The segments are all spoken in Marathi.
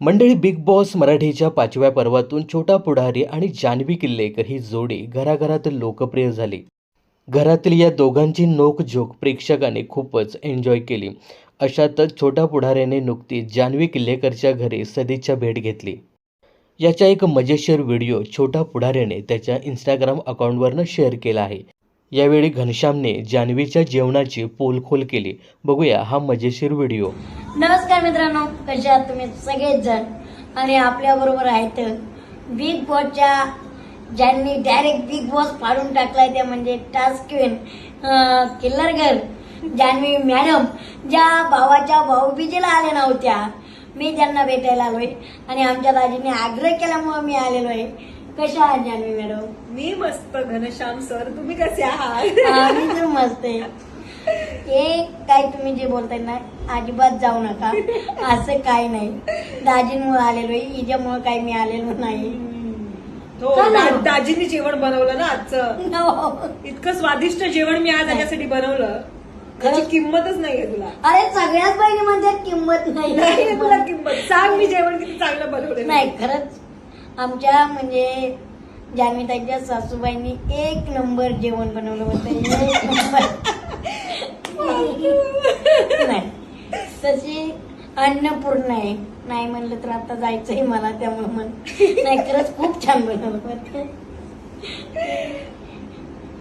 मंडळी बिग बॉस मराठीच्या पाचव्या पर्वातून छोटा पुढारी आणि जान्हवी किल्लेकर ही जोडी घराघरात लोकप्रिय झाली. घरातील या दोघांची नोकझोक प्रेक्षकाने खूपच एन्जॉय केली. अशातच छोटा पुढाऱ्याने नुकतीच जान्हवी किल्लेकरच्या घरी सदिच्छा भेट घेतली. याचा एक मजेशीर व्हिडिओ छोटा पुढाऱ्याने त्याच्या इंस्टाग्राम अकाउंटवरनं शेअर केला आहे. यावेळी घनश्यामने जान्हवीच्या जेवणाची पोलखोल केली. बघूया हा मजेशीर व्हिडिओ. नमस्कार मित्रांनो कसे आहात तुम्ही? सगळेच जण आणि आपल्या बरोबर आहेत बिग बॉसच्या ज्यांनी डायरेक्ट बिग बॉस पाडून टाकलाय त्या म्हणजे task queen girl Janhavi madam ज्या भावाच्या भाऊबीजेला आल्या नव्हत्या. मी त्यांना भेटायला आलोय. आणि आमच्या दाजीने आग्रह केल्यामुळे मी आलेलो आहे. कशा आहात जान्हवी मॅडम? मी मस्त घनश्याम सर. तुम्ही कसे आहात? आम्ही तर मस्त आहे. हे काय तुम्ही जे बोलताय ना अजिबात जाऊ नका. असं काय नाही. दाजींमुळे आलेलो आहे. हिच्यामुळे काही मी आलेलो नाही. हो का नाही? दा- दाजींनी जेवण बनवलं ना आजचं. No. इतकं स्वादिष्ट जेवण मी आज त्याच्यासाठी बनवलं. त्याची? किंमतच नाहीये तुला. अरे सगळ्याच बहिणी म्हणतात किंमत नाही. नाही तुला किंमत. सांग मी जेवण किती चांगलं बनवलं नाही खरंच. आमच्या म्हणजे जान्हवीताईच्या सासूबाईंनी एक नंबर जेवण बनवलं होतं. एक नंबर. नाही. तशी अन्नपूर्ण आहे. नाही म्हणलं तर आता जायचंय मला त्यामुळे म्हण. नाही खरंच खूप छान बनवलं होतं.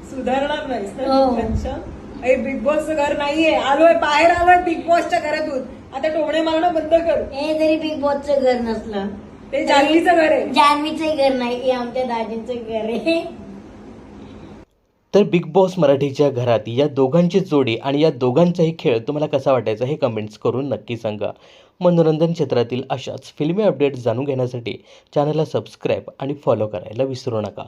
सुधारणार नाहीस ना हो. घनश्याम? अरे बिग बॉसचं घर नाहीये. आलोय बाहेर आलोय बिग बॉसच्या घरातून. आता टोमणे मारणं बंद कर. हे जरी बिग बॉसचं घर नसलं ते जान्हवीचं घर आहे. जान्हवीचं घर नाही हे आमच्या दाजींचं घर आहे. तर बिग बॉस मराठीच्या घरात या दोघांची जोडी आणि या दोघांचाही खेळ तुम्हाला कसा वाटायचा हे कमेंट्स करून नक्की सांगा. मनोरंजन क्षेत्रातील अशाच फिल्मी अपडेट्स जाणून घेण्यासाठी चॅनलला सबस्क्राईब आणि फॉलो करायला विसरू नका.